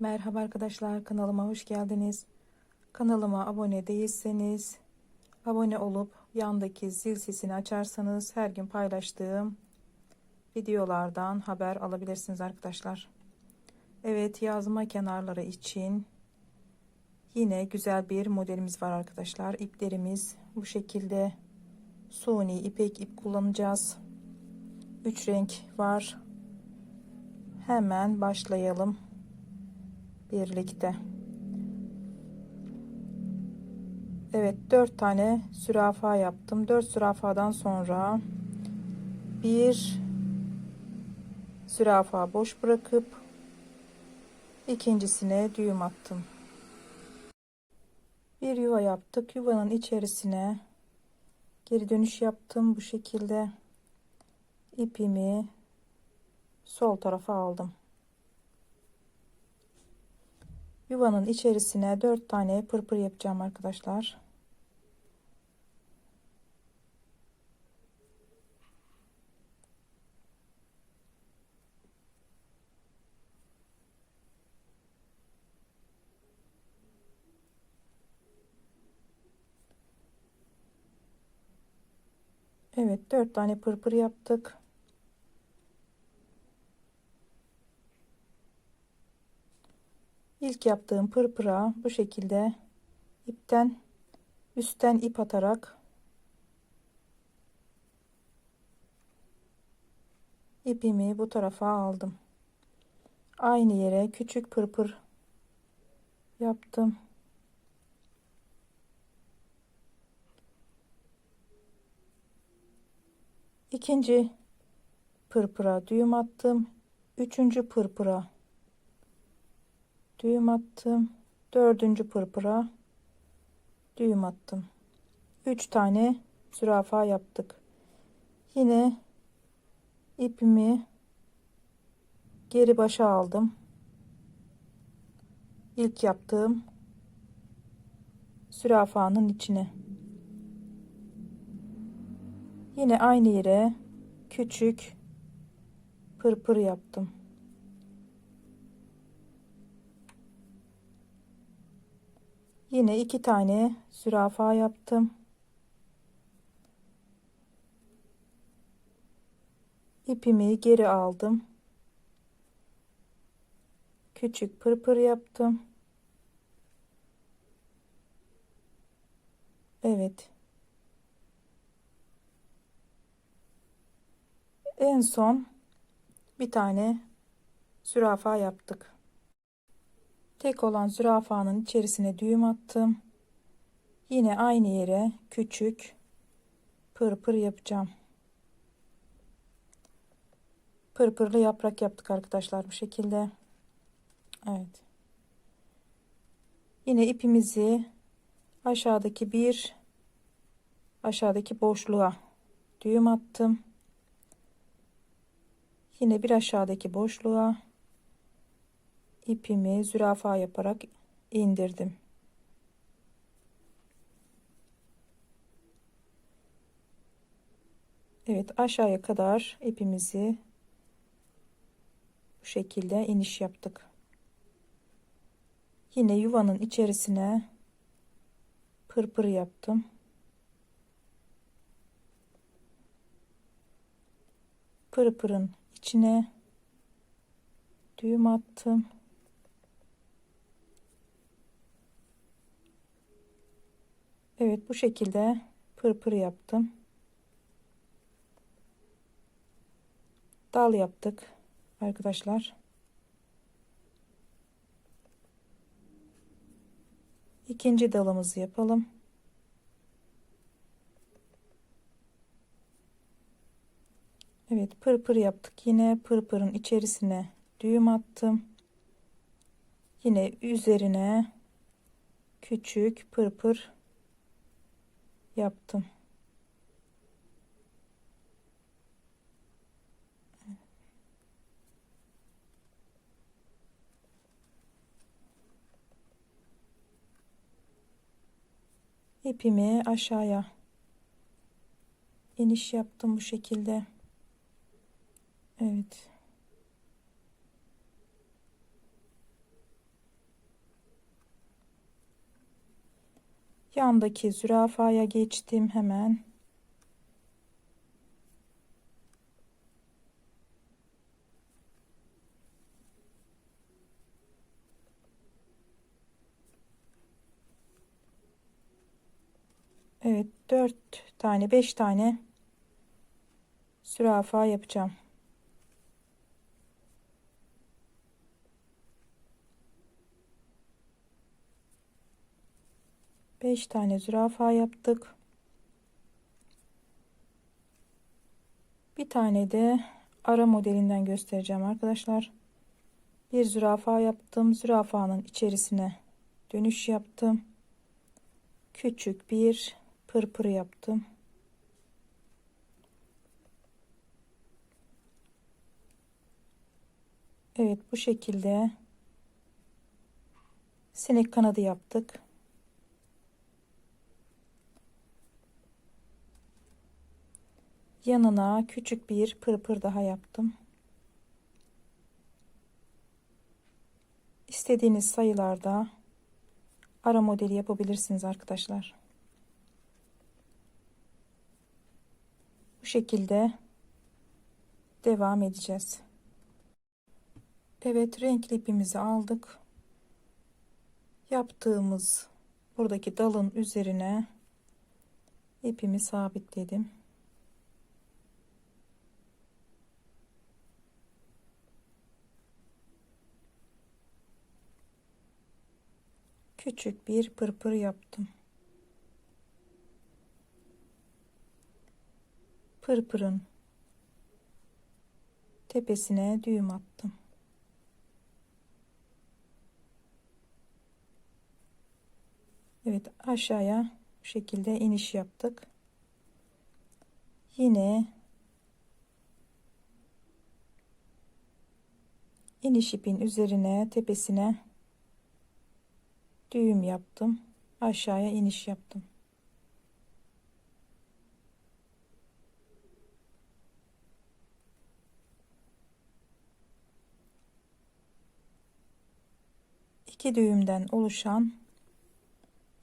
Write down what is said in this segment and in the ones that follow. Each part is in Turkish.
Merhaba arkadaşlar kanalıma hoş geldiniz. Kanalıma abone değilseniz abone olup yandaki zil sesini açarsanız her gün paylaştığım videolardan haber alabilirsiniz arkadaşlar. Evet yazma kenarları için yine güzel bir modelimiz var arkadaşlar. İplerimiz bu şekilde suni ipek ip kullanacağız. 3 renk var. Hemen başlayalım birlikte. Evet 4 tane sürafa yaptım. 4 sürafadan sonra bir sürafa boş bırakıp ikincisine düğüm attım. Bir yuva yaptık. Yuvanın içerisine geri dönüş yaptım bu şekilde. ipimi sol tarafa aldım. Yuvanın içerisine 4 tane pırpır yapacağım arkadaşlar. Evet 4 tane pırpır yaptık. İlk yaptığım pırpıra bu şekilde ipten üstten ip atarak ipimi bu tarafa aldım. Aynı yere küçük pırpır yaptım. İkinci pırpıra düğüm attım. Üçüncü pırpıra düğüm attım. Dördüncü pırpıra düğüm attım. Üç tane zürafa yaptık. Yine ipimi geri başa aldım. İlk yaptığım zürafanın içine. Yine aynı yere küçük pırpır yaptım. Yine iki tane zürafa yaptım. İpimi geri aldım. Küçük pırpır yaptım. Evet. En son bir tane zürafa yaptık. Tek olan zürafanın içerisine düğüm attım. Yine aynı yere küçük pırpır yapacağım. Pırpırlı yaprak yaptık arkadaşlar bu şekilde. Evet. Yine ipimizi aşağıdaki bir aşağıdaki boşluğa düğüm attım. Yine bir aşağıdaki boşluğa ipimi zürafa yaparak indirdim. Evet aşağıya kadar ipimizi bu şekilde iniş yaptık. Yine yuvanın içerisine pırpır yaptım. Pırpırın içine düğüm attım. Evet bu şekilde pırpır yaptım. Dal yaptık arkadaşlar. İkinci dalımızı yapalım. Evet pırpır yaptık. Yine pırpırın içerisine düğüm attım. Yine üzerine küçük pırpır yaptım. ipimi aşağıya iniş yaptım bu şekilde. Evet. Yandaki zürafaya geçtim hemen. Evet, 4 tane, 5 tane zürafa yapacağım. Beş tane zürafa yaptık. Bir tane de ara modelinden göstereceğim arkadaşlar. Bir zürafa yaptım. Zürafanın içerisine dönüş yaptım. Küçük bir pırpır yaptım. Evet bu şekilde sinek kanadı yaptık. Yanına küçük bir pırpır daha yaptım. İstediğiniz sayılarda ara modeli yapabilirsiniz arkadaşlar. Bu şekilde devam edeceğiz. Evet renkli ipimizi aldık. Yaptığımız buradaki dalın üzerine ipimi sabitledim. Küçük bir pırpır yaptım. Pırpırın tepesine düğüm attım. Evet aşağıya bu şekilde iniş yaptık. Yine iniş ipin üzerine tepesine düğüm yaptım. Aşağıya iniş yaptım. İki düğümden oluşan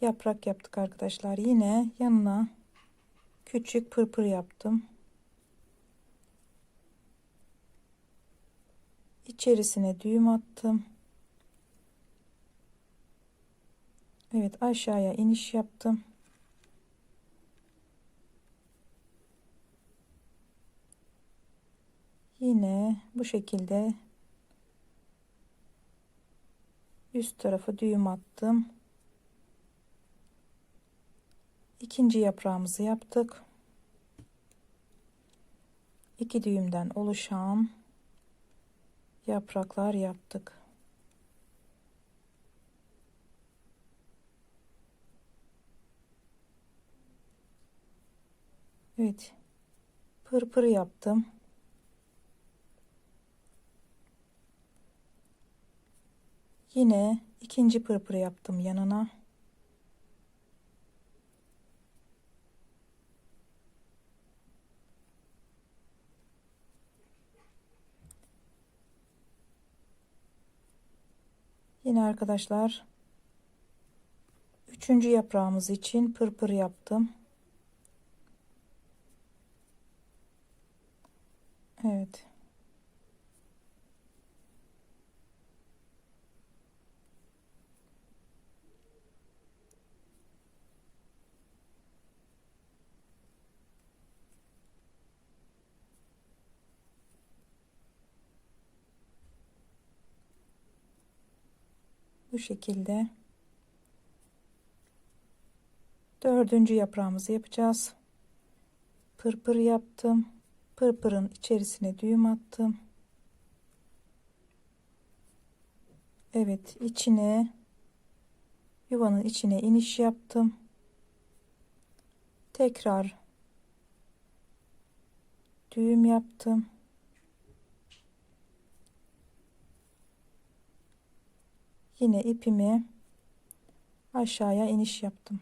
yaprak yaptık arkadaşlar. Yine yanına küçük pırpır yaptım. İçerisine düğüm attım. Evet aşağıya iniş yaptım. Yine bu şekilde üst tarafa düğüm attım. İkinci yaprağımızı yaptık. İki düğümden oluşan yapraklar yaptık. Evet. Pırpır yaptım. Yine ikinci pırpır yaptım yanına. Yine arkadaşlar üçüncü yaprağımız için pırpır yaptım. Evet. Bu şekilde dördüncü yaprağımızı yapacağız. Pırpır yaptım pırpırın içerisine düğüm attım. Evet içine yuvanın içine iniş yaptım. Tekrar düğüm yaptım. Yine ipimi aşağıya iniş yaptım.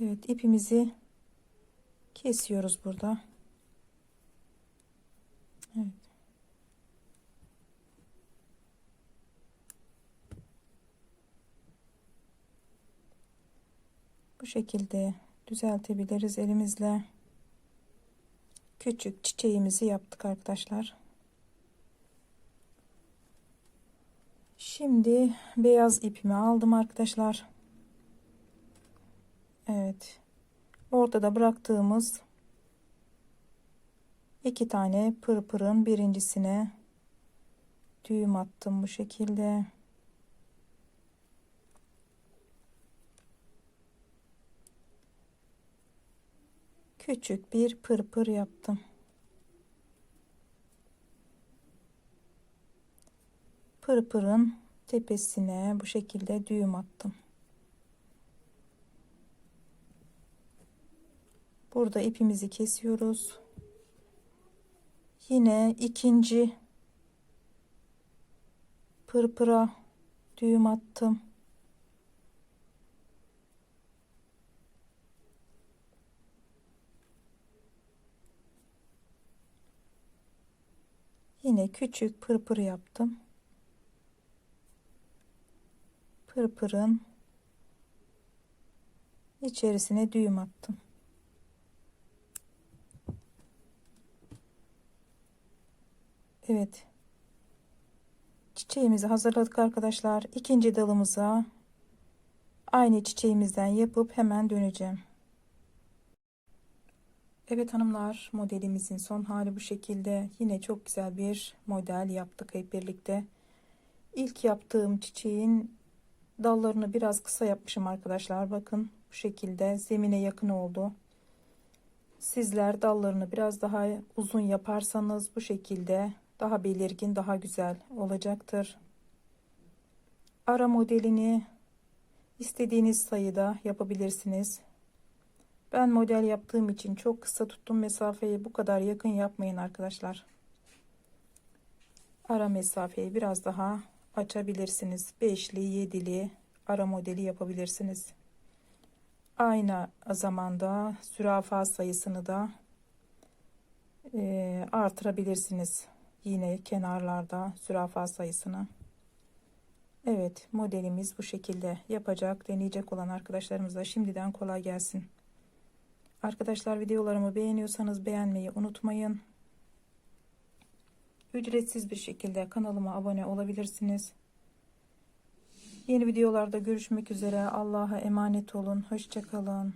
Evet ipimizi kesiyoruz burada. Evet. Bu şekilde düzeltebiliriz elimizle. Küçük çiçeğimizi yaptık arkadaşlar. Şimdi beyaz ipimi aldım arkadaşlar. Evet. Ortada bıraktığımız iki tane pırpırın birincisine düğüm attım bu şekilde. Küçük bir pırpır yaptım. Pırpırın tepesine bu şekilde düğüm attım. Burada ipimizi kesiyoruz. Yine ikinci pırpıra düğüm attım. Yine küçük pırpır yaptım. Pırpırın içerisine düğüm attım. Evet. Çiçeğimizi hazırladık arkadaşlar. İkinci dalımıza aynı çiçeğimizden yapıp hemen döneceğim. Evet hanımlar modelimizin son hali bu şekilde. Yine çok güzel bir model yaptık hep birlikte. İlk yaptığım çiçeğin dallarını biraz kısa yapmışım arkadaşlar. Bakın bu şekilde zemine yakın oldu. Sizler dallarını biraz daha uzun yaparsanız bu şekilde daha belirgin, daha güzel olacaktır. Ara modelini istediğiniz sayıda yapabilirsiniz. Ben model yaptığım için çok kısa tuttum mesafeyi bu kadar yakın yapmayın arkadaşlar. Ara mesafeyi biraz daha açabilirsiniz. Beşli, yedili ara modeli yapabilirsiniz. Aynı zamanda zürafa sayısını da artırabilirsiniz. Yine kenarlarda zürafa sayısını. Evet modelimiz bu şekilde yapacak deneyecek olan arkadaşlarımıza şimdiden kolay gelsin. Arkadaşlar videolarımı beğeniyorsanız beğenmeyi unutmayın. Ücretsiz bir şekilde kanalıma abone olabilirsiniz. Yeni videolarda görüşmek üzere. Allah'a emanet olun. Hoşçakalın.